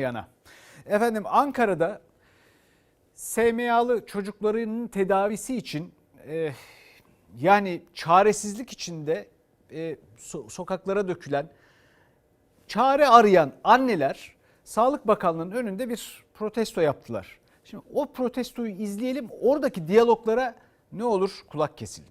yana. Efendim Ankara'da SMA'lı çocuklarının tedavisi için e, yani çaresizlik içinde e, so- sokaklara dökülen çare arayan anneler Sağlık Bakanlığı'nın önünde bir protesto yaptılar. Şimdi o protestoyu izleyelim. Oradaki diyaloglara ne olur kulak kesilin.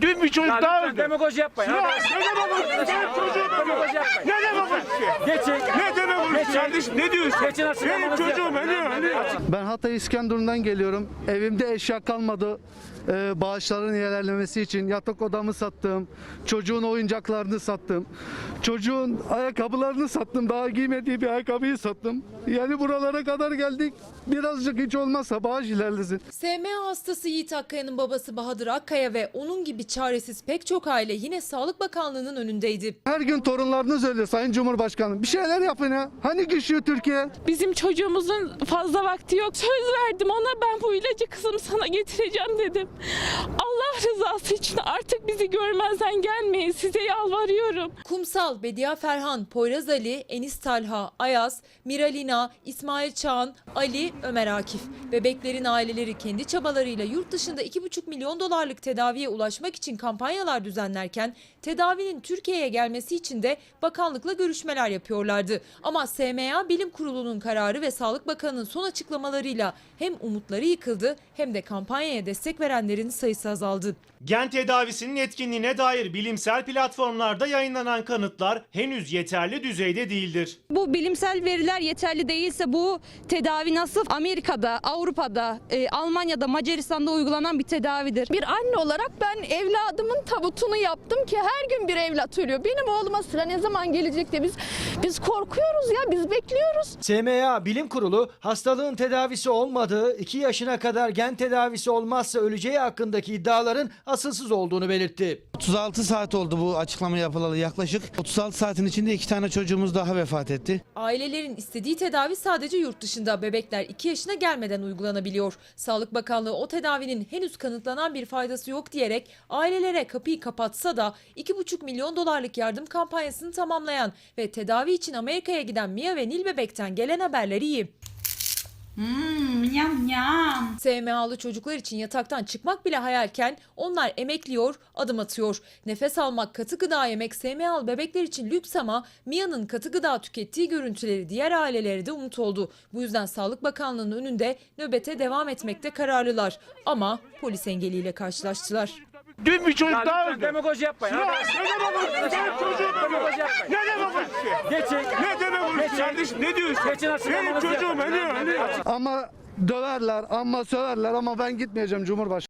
Dün bir çocuk daha öldü. demagoji yapmayın. Ya ne demagojisi? Benim çocuğum Demagoji. Ne demagojisi? Geçin. Ne demagojisi Geçin. Kardeşim? Ne diyorsun? Açıklamanızı Benim çocuğum ölüyor. ölüyor. Ben Hatay İskenderun'dan geliyorum. Evimde eşya kalmadı. Ee, bağışların ilerlemesi için yatak odamı sattım. Çocuğun oyuncaklarını sattım. Çocuğun ayakkabılarını sattım. Daha giymediği bir ayakkabıyı sattım. Yani buralara kadar geldik. Birazcık hiç olmazsa bağış ilerlesin. SMA hastası Yiğit Akkaya'nın babası Bahadır Akkaya ve onun gibi çaresiz pek çok aile yine Sağlık Bakanlığı'nın önündeydi. Her gün torunlarınız ölüyor Sayın Cumhurbaşkanım. Bir şeyler yapın ya. Hani güçlü Türkiye? Bizim çocuğumuzun fazla vakti yok. Söz verdim ona ben bu ilacı kızım sana getireceğim dedim. Allah rızası için artık bizi görmezden gelmeyin size yalvarıyorum. Kumsal, Bediye Ferhan, Poyraz Ali, Enis Talha, Ayaz, Miralina, İsmail Çağan, Ali, Ömer Akif. Bebeklerin aileleri kendi çabalarıyla yurt dışında 2,5 milyon dolarlık tedaviye ulaşmak için kampanyalar düzenlerken tedavinin Türkiye'ye gelmesi için de bakanlıkla görüşmeler yapıyorlardı. Ama SMA Bilim Kurulu'nun kararı ve Sağlık Bakanı'nın son açıklamalarıyla hem umutları yıkıldı hem de kampanyaya destek verenlerin sayısı azaldı. Gen tedavisinin etkinliğine dair bilimsel platformlarda yayınlanan kanıtlar henüz yeterli düzeyde değildir. Bu bilimsel veriler yeterli değilse bu tedavi nasıl Amerika'da, Avrupa'da, e, Almanya'da, Macaristan'da uygulanan bir tedavidir. Bir anne olarak ben evladımın tabutunu yaptım ki her gün bir evlat ölüyor. Benim oğluma sıra ne zaman gelecek diye biz biz korkuyoruz ya biz bekliyoruz. SMA Bilim Kurulu hastalığın tedavisi olmadığı 2 yaşına kadar gen tedavisi olmazsa öleceği hakkındaki iddiaların asılsız olduğunu belirtti. 36 saat oldu bu açıklama yapılalı yaklaşık. 36 saatin içinde iki tane çocuğumuz daha vefat etti. Ailelerin istediği tedavi sadece yurt dışında bebekler 2 yaşına gelmeden uygulanabiliyor. Sağlık Bakanlığı o tedavinin henüz kanıtlanan bir faydası yok diyerek ailelere kapıyı kapatsa da 2,5 milyon dolarlık yardım kampanyasını tamamlayan ve tedavi için Amerika'ya giden Mia ve Nil bebekten gelen haberler iyi. SMA'lı çocuklar için yataktan çıkmak bile hayalken onlar emekliyor, adım atıyor. Nefes almak, katı gıda yemek SMA'lı bebekler için lüks ama Mia'nın katı gıda tükettiği görüntüleri diğer ailelere de umut oldu. Bu yüzden Sağlık Bakanlığı'nın önünde nöbete devam etmekte kararlılar. Ama polis engeliyle karşılaştılar. Dün bir çocuk Ya daha öldü. demagoji yapmayın. Ya ne demagojisi? Benim çocuğum ölüyor. Ne demagojisi? Geçin. Ne demagojisi Geçin. kardeşim? Ne diyorsun? Geçin Benim çocuğum ölüyor. Ama döverler, ama söverler ama ben gitmeyeceğim Cumhurbaşkanım.